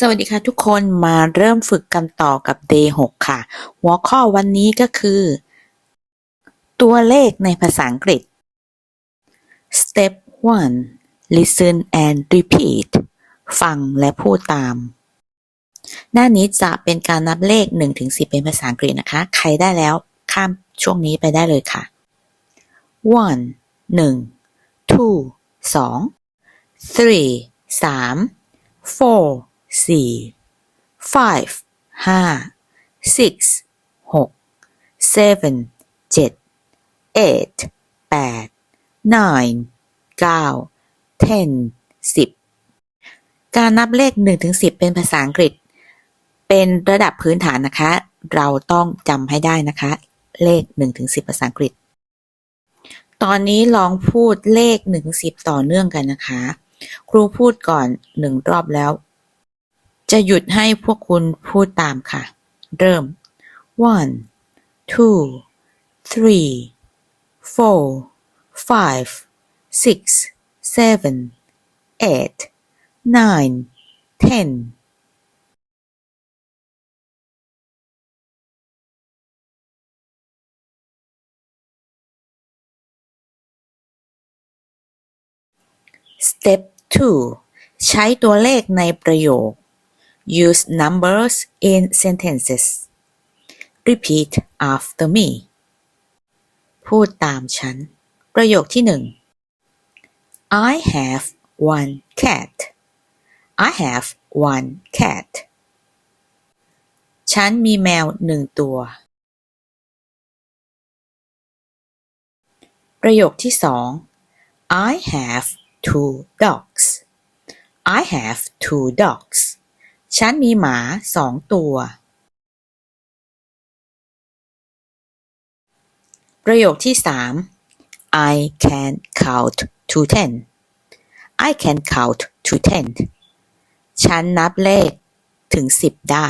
สวัสดีค่ะทุกคนมาเริ่มฝึกกันต่อกับ Day 6 ค่ะ หัวข้อวันนี้ก็คือ ตัวเลขในภาษาอังกฤษ Step 1 Listen and repeat ฟังและพูดตาม หน้านี้จะเป็นการนับเลข 1-10 เป็นภาษาอังกฤษนะคะ ใครได้แล้วข้ามช่วงนี้ไปได้เลยค่ะ one 1 two 2 three 3 four สี่ five ห้า six หก seven เจ็ด eight แปด nine เก้า ten สิบการนับเลขหนึ่งถึงสิบเป็นภาษาอังกฤษ เป็นระดับพื้นฐานนะคะ เราต้องจำให้ได้นะคะ เลขหนึ่งถึงสิบภาษาอังกฤษ ตอนนี้ลองพูดเลขหนึ่งถึงสิบต่อเนื่องกันนะคะ ครูพูดก่อนหนึ่งรอบแล้ว จะหยุดให้พวกคุณพูดตามค่ะ เริ่ม one two three four five six seven eight nine ten Step 2ใช้ตัวเลขในประโยค Use numbers in sentences. Repeat after me. พูดตามฉัน ประโยคที่หนึ่ง I have one cat. I have one cat. ฉันมีแมวหนึ่งตัว ประโยคที่สอง I have two dogs. I have two dogs. ฉันมีหมาสองตัว ประโยคที่สาม I can count to ten. I can count to ten. ฉันนับเลขถึงสิบได้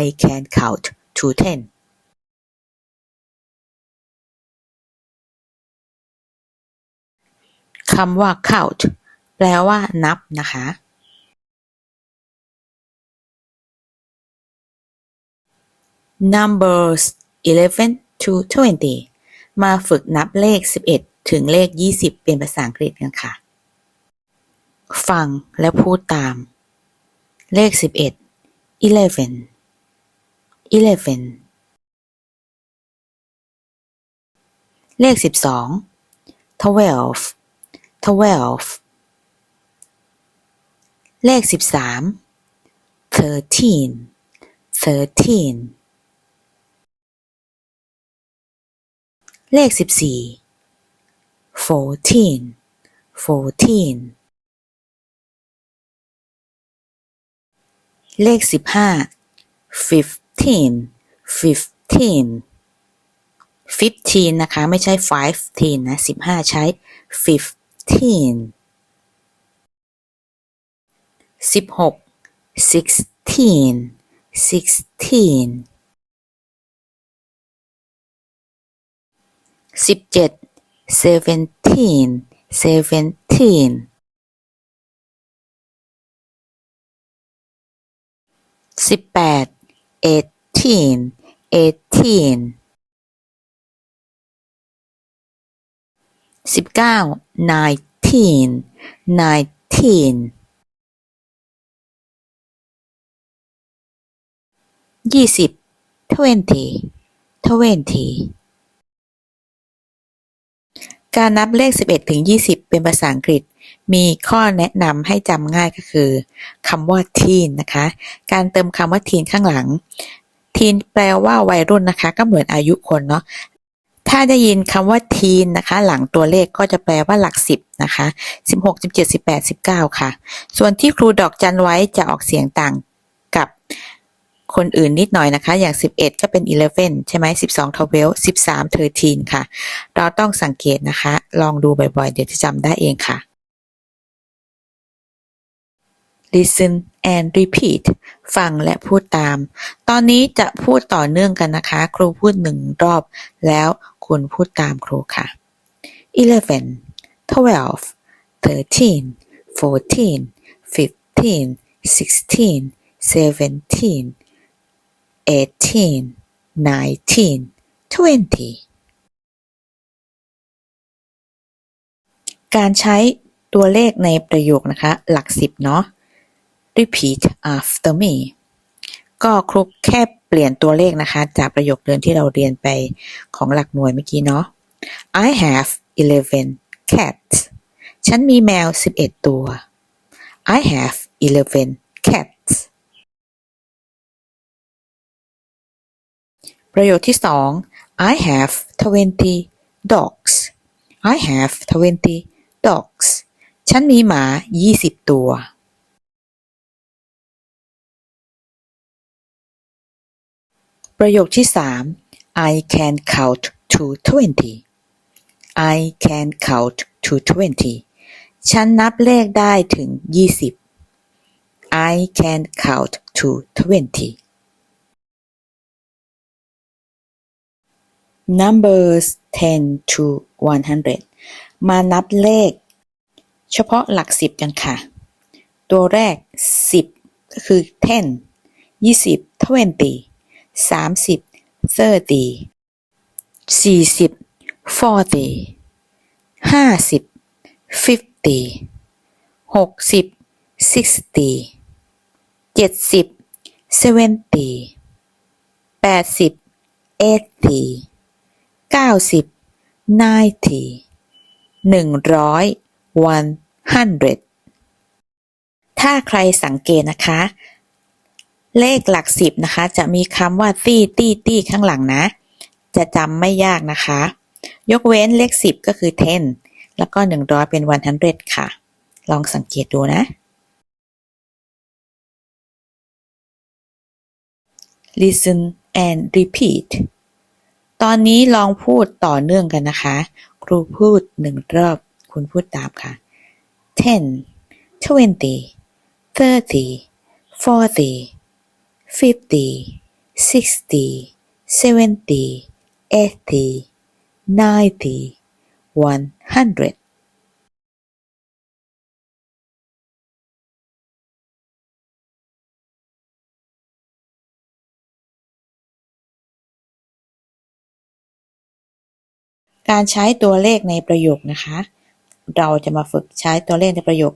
I can count to ten. คำว่า count แปลว่านับนะคะ numbers 11 to 20มาฝึกนับเลข 11 ถึงเลข 20 เป็นภาษาอังกฤษกันค่ะ ฟังและพูดตาม เลข 11 eleven eleven เลข 12 twelve twelve เลข 13 thirteen thirteen เลขสิบสี่ fourteen fourteen เลขสิบห้า fifteen fifteen fifteen นะคะ ไม่ใช่ fifteen นะสิบห้าใช้ fifteen สิบหก sixteen sixteen สิบเจ็ด seventeen seventeen สิบแปด eighteen eighteen สิบเก้า nineteen nineteen ยี่สิบ twenty twenty การนับเลข 11 ถึง 20 เป็นภาษาอังกฤษ มีข้อแนะนำให้จำง่ายก็คือคำว่า teen นะคะ การเติมคำว่า teen ข้างหลัง teen แปลว่าวัยรุ่นนะคะ ก็เหมือนอายุคนเนาะถ้าได้ยินคำว่า teen นะคะ หลังตัวเลขก็จะแปลว่าหลัก 10 นะคะ 16 17 18 19 ค่ะ ส่วนที่ครูดอกจันไว้จะออกเสียงต่าง คนอื่นนิดหน่อยนะคะ อย่าง 11 ก็เป็น 11 ใช่ไหม12 12 13 13 ค่ะ เราต้องสังเกตนะคะ ลองดูบ่อยๆ เดี๋ยวจะจำได้เองค่ะ listen and repeat ฟังและพูดตาม ตอนนี้จะพูดต่อเนื่องกันนะคะ ครูพูดหนึ่งรอบ แล้วคุณพูดตามครูค่ะ eleven twelve thirteen fourteen fifteen sixteen seventeen eighteen nineteen twenty การใช้ตัวเลขในประโยคนะคะ หลักสิบเนาะ repeat after me ก็ครุกแค่เปลี่ยนตัวเลขนะคะ จากประโยคเดิมที่เราเรียนไปของหลักหน่วยเมื่อกี้เนาะ I have eleven cats ฉันมีแมว11ตัว I have eleven cats ประโยคที่สอง I have twenty dogs I have twenty dogs ฉันมีหมา 20 ตัว ประโยคที่สาม I can count to twenty I can count to twenty ฉันนับเลขได้ถึง 20 I can count to twenty numbers 10 to 100 มานับเลข เฉพาะหลักสิบกันค่ะ ตัวแรก 10 ก็คือ10 20 20 30 30 40 40 50 50 60 60 70 70 80 80 90 90 100 100ถ้าใครสังเกตนะคะ เลขหลักสิบนะคะ จะมีคำว่าตี้ตี้ตี้ข้างหลังนะ จะจำไม่ยากนะคะ ยกเว้นเลขสิบก็คือ10แล้วก็100เป็น100ค่ะ ลองสังเกตดูนะ listen and repeat ตอนนี้ลองพูดต่อเนื่องกันนะคะ ครูพูดหนึ่งรอบ คุณพูดตามค่ะ ten twenty thirty forty fifty sixty seventy eighty ninety one hundred การใช้ตัวเลขในประโยคนะคะ เราจะมาฝึกใช้ตัวเลขในประโยค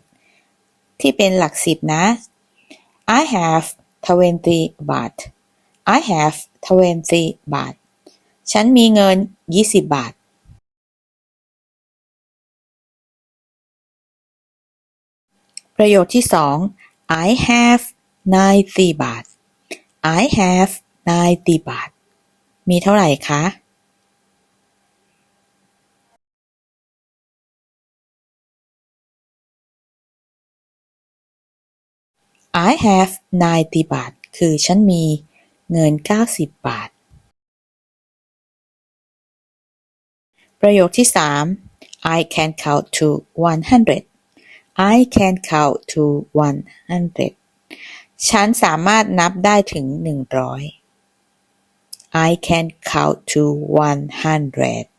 ที่เป็นหลักสิบนะ I have twenty baht I have twenty baht ฉันมีเงิน 20 บาท ประโยคที่สอง I have ninety baht I have ninety baht มีเท่าไหร่คะ I have ninety baht คือฉันมีเงิน 90 บาท ประโยคที่ 3 I can count to 100 I can count to 100 ฉันสามารถนับได้ถึง 100 I can count to 100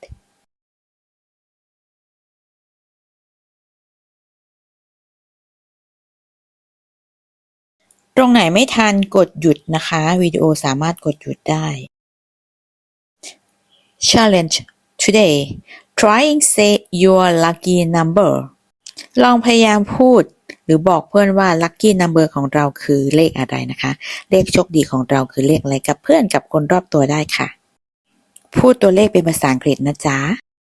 ตรงไหนไม่ทันกดหยุดนะคะวิดีโอสามารถกดหยุดได้ Challenge today trying say your lucky number ลองพยายามพูด หรือบอกเพื่อนว่า lucky number ของเราคือเลขอะไรนะคะ เลขโชคดีของเราคือเลขอะไรกับเพื่อนกับคนรอบตัวได้ค่ะ พูดตัวเลขเป็นภาษาอังกฤษนะจ๊ะ